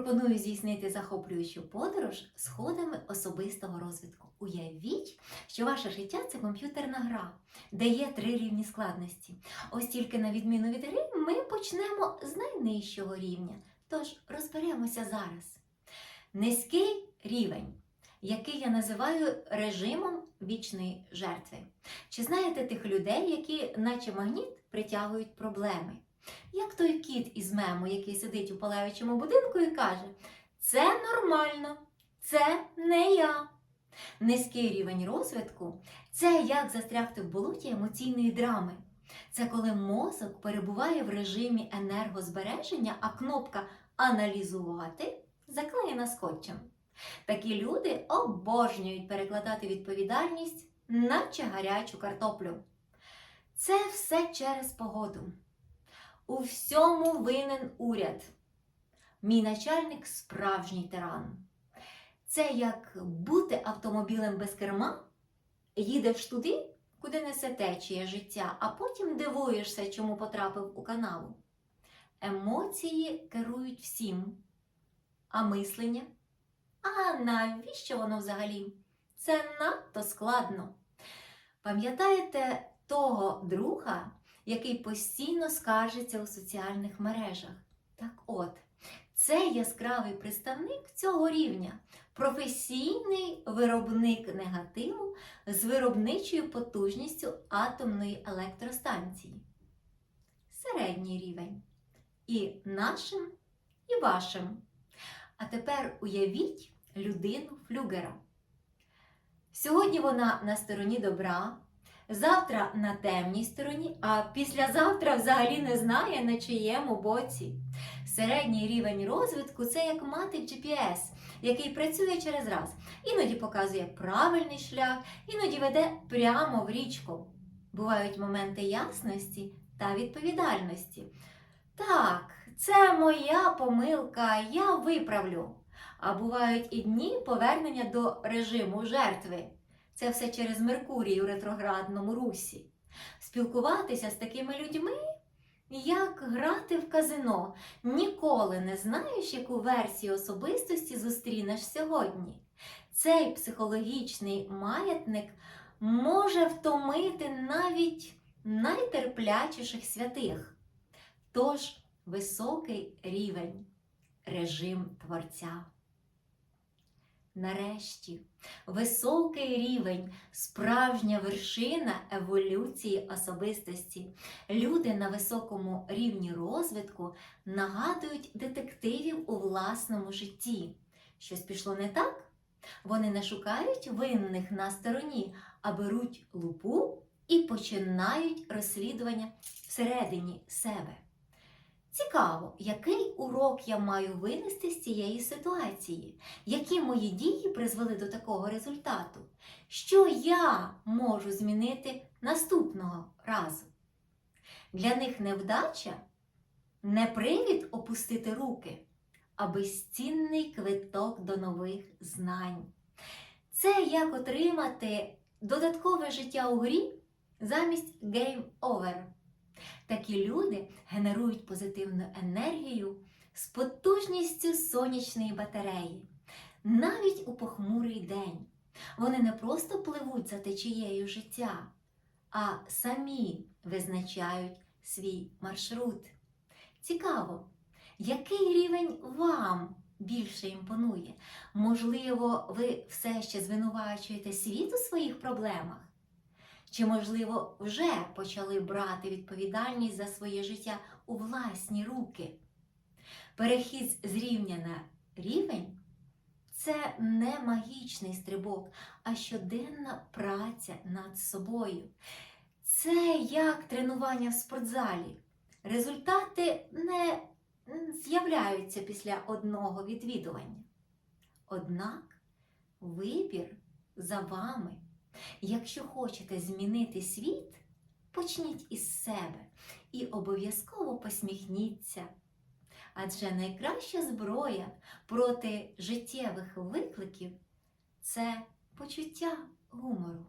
Пропоную здійснити захоплюючу подорож сходами особистого розвитку. Уявіть, що ваше життя це комп'ютерна гра, де є три рівні складності. Ось тільки на відміну від гри, ми почнемо з найнижчого рівня. Тож розберемося зараз. Низький рівень, який я називаю режимом вічної жертви. Чи знаєте тих людей, які, наче магніт, притягують проблеми? Як той кіт із мему, який сидить у палаючому будинку і каже: Це нормально, це не я. Низький рівень розвитку це як застрягти в болоті емоційної драми. Це коли мозок перебуває в режимі енергозбереження, а кнопка аналізувати заклеєна скотчем. Такі люди обожнюють перекладати відповідальність, наче гарячу картоплю. Це все через погоду. У всьому винен уряд. Мій начальник справжній тиран. Це як бути автомобілем без керма, їдеш туди, куди несе течія життя, а потім дивуєшся, чому потрапив у канаву. Емоції керують всім, а мислення? А навіщо воно взагалі? Це надто складно. Пам'ятаєте того друга, який постійно скаржиться у соціальних мережах? Так от, це яскравий представник цього рівня, професійний виробник негативу з виробничою потужністю атомної електростанції. Середній рівень. І нашим, і вашим. А тепер уявіть людину флюгера. Сьогодні вона на стороні добра, завтра на темній стороні, а післязавтра взагалі не знає на чиєму боці. Середній рівень розвитку це як мати GPS, який працює через раз. Іноді показує правильний шлях, іноді веде прямо в річку. Бувають моменти ясності та відповідальності. Так, це моя помилка, я виправлю. А бувають і дні повернення до режиму жертви. Це все через Меркурій у ретроградному русі. Спілкуватися з такими людьми, як грати в казино. Ніколи не знаєш, яку версію особистості зустрінеш сьогодні. Цей психологічний маятник може втомити навіть найтерплячіших святих. Тож високий рівень, режим творця. Нарешті, високий рівень, справжня вершина еволюції особистості. Люди на високому рівні розвитку нагадують детективів у власному житті. Щось пішло не так? Вони не шукають винних на стороні, а беруть лупу і починають розслідування всередині себе. Цікаво, який урок я маю винести з цієї ситуації, які мої дії призвели до такого результату, що я можу змінити наступного разу. Для них невдача не привід опустити руки, а безцінний квиток до нових знань. Це як отримати додаткове життя у грі замість game over. Такі люди генерують позитивну енергію з потужністю сонячної батареї. Навіть у похмурий день. Вони не просто пливуть за течією життя, а самі визначають свій маршрут. Цікаво, який рівень вам більше імпонує? Можливо, ви все ще звинувачуєте світ у своїх проблемах? Чи, можливо, вже почали брати відповідальність за своє життя у власні руки? Перехід з рівня на рівень це не магічний стрибок, а щоденна праця над собою. Це як тренування в спортзалі. Результати не з'являються після одного відвідування. Однак вибір за вами. Якщо хочете змінити світ, почніть із себе і обов'язково посміхніться. Адже найкраща зброя проти життєвих викликів це почуття гумору.